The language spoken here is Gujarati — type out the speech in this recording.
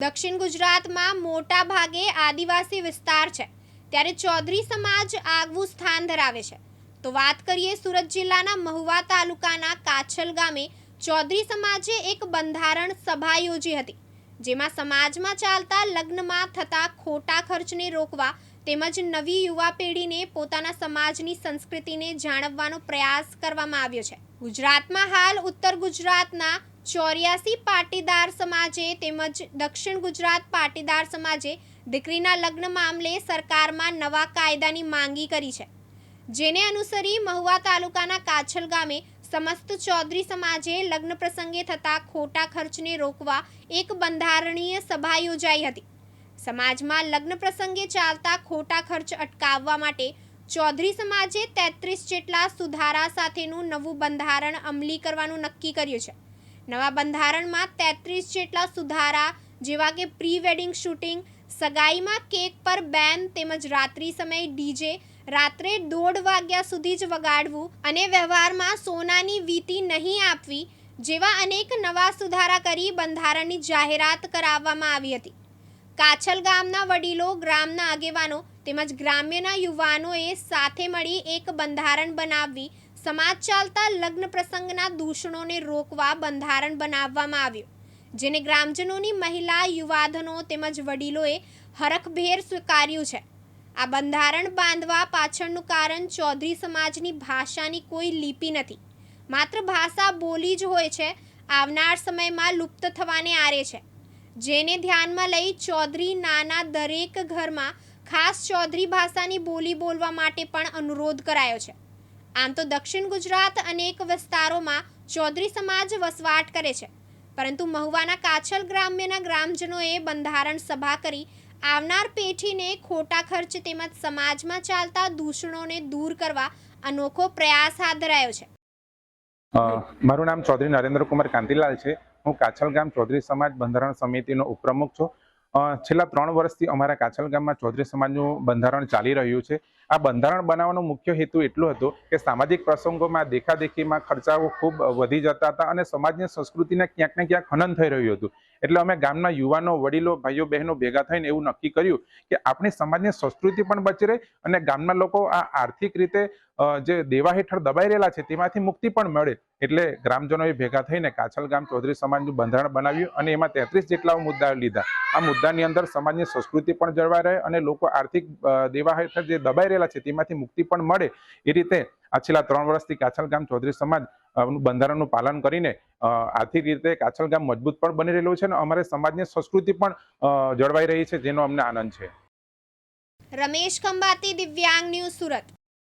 દક્ષિણ ગુજરાતમાં મોટા ભાગે આદિવાસી વિસ્તાર છે. ત્યારે ચૌધરી સમાજ આગવું સ્થાન ધરાવે છે. તો વાત કરીએ સુરત જિલ્લાના મહુવા તાલુકાના કાછલ ગામે, ચૌધરી સમાજે એક બંધારણ સભા યોજી હતી, જેમાં સમાજમાં ચાલતા લગ્નમાં થતા ખોટા ખર્ચને રોકવા તેમજ નવી યુવા પેઢીને પોતાના સમાજની સંસ્કૃતિને જાણવવાનો પ્રયાસ કરવામાં આવ્યો છે. ગુજરાતમાં હાલ ઉત્તર ગુજરાતના ચોર્યાસી પાટીદાર સમાજે તેમજ દક્ષિણ ગુજરાત પાટીદાર સમાજે દીકરીના લગ્ન મામલે સરકારમાં નવા કાયદાની માંગી કરી છે. જેને અનુસરી મહુવા તાલુકાના કાછલ ગામે સમસ્ત ચૌધરી સમાજે લગ્ન પ્રસંગે થતા ખોટા ખર્ચને રોકવા એક બંધારણીય સભા યોજાઈ હતી. સમાજમાં લગ્ન પ્રસંગે ચાલતા ખોટા ખર્ચ અટકાવવા માટે ચૌધરી સમાજે તેત્રીસ જેટલા સુધારા સાથેનું નવું બંધારણ અમલી કરવાનું નક્કી કર્યું છે. નવા બંધારણમાં તેત્રીસ જેટલા સુધારા, જેવા કે પ્રી વેડિંગ શૂટિંગ, સગાઈમાં કેક પર બેન તેમજ રાત્રિ સમયે ડીજે, રાત્રે દોઢ વાગ્યા સુધી જ વગાડવું અને વ્યવહારમાં સોનાની વીતી નહીં આપવી, જેવા અનેક નવા સુધારા કરી બંધારણની જાહેરાત કરાવવામાં આવી હતી. કાછલ ગામના વડીલો, ગ્રામના આગેવાનો તેમજ ગ્રામ્યના યુવાનોએ સાથે મળી એક બંધારણ બનાવવી સમાજ ચાલતા લગ્ન પ્રસંગના દૂષણોને રોકવા બંધારણ બનાવવામાં આવ્યું, જેને ગ્રામજનોની મહિલા, યુવાધનો તેમજ વડીલોએ હરખભેર સ્વીકાર્યું છે. આ બંધારણ બાંધવા પાછળનું કારણ ચૌધરી સમાજની ભાષાની કોઈ લિપિ નથી. માત્ર ભાષા બોલી જ હોય છે, આવનાર સમયમાં લુપ્ત થવાને આરે છે. જેને ધ્યાનમાં લઈ ચૌધરી નાના દરેક ઘરમાં ખાસ ચૌધરી ભાષાની બોલી બોલવા માટે પણ અનુરોધ કરાયો છે. આમ તો દક્ષિણ ગુજરાત અનેક વિસ્તારોમાં ચૌધરી સમાજ વસવાટ કરે છે. પરંતુ મહુવાના કાછલ ગ્રામ્યના ગ્રામજનોએ બંધારણ સભા કરી આવનાર પેઢીને ખોટા ખર્ચ તેમજ સમાજમાં ચાલતા દૂષણોને દૂર કરવા અનોખો પ્રયાસ હાથ ધરાયો છે. મારું નામ ચૌધરી નરેન્દ્રકુમાર કાંતિલાલ છે. હું કાછલ ગામ ચૌધરી સમાજ બંધારણ સમિતિનો ઉપપ્રમુખ છું. છેલ્લા ત્રણ વર્ષથી અમારા કાછલ ગામમાં ચૌધરી સમાજનું બંધારણ ચાલી રહ્યું છે. આ બંધારણ બનાવવાનો મુખ્ય હેતુ એટલો હતો કે સામાજિક પ્રસંગોમાં દેખાદેખીમાં ખર્ચાઓ ખૂબ વધી જતા હતા અને સમાજની સંસ્કૃતિને ક્યાંક ને ક્યાંક હનન થઈ રહ્યું હતું. એટલે અમે ગામના યુવાનો, વડીલો, ભાઈઓ, બહેનો ભેગા થઈને એવું નક્કી કર્યું કે આપણી સમાજની સંસ્કૃતિ પણ બચી રહે અને ગામના લોકો આ આર્થિક રીતે જે દેવા હેઠળ દબાઈ રહેલા છે તેમાંથી મુક્તિ પણ મળે. એટલે ગ્રામજનોએ ભેગા થઈને કાછલ ગામ ચૌધરી સમાજનું બંધારણ બનાવ્યું અને એમાં તેત્રીસ જેટલા મુદ્દા લીધા. આ મુદ્દાની અંદર સમાજની સંસ્કૃતિ પણ જળવાઈ રહે અને લોકો આર્થિક દેવા હેઠળ જે દબાઈ રહેલા છે, તેમાંથી મુક્તિ પણ મળે એ રીતે આ છેલ્લા ત્રણ વર્ષથી કાછલ ગામ ચૌધરી સમાજ બંધારણનું પાલન કરીને આર્થિક રીતે કાછલ ગામ મજબૂત પણ બની રહેલું છે અને અમારે સમાજની સંસ્કૃતિ પણ જળવાઈ રહી છે, જેનો અમને આનંદ છે. રમેશ ખંભાતી, દિવ્યાંગ ન્યૂઝ સુરત.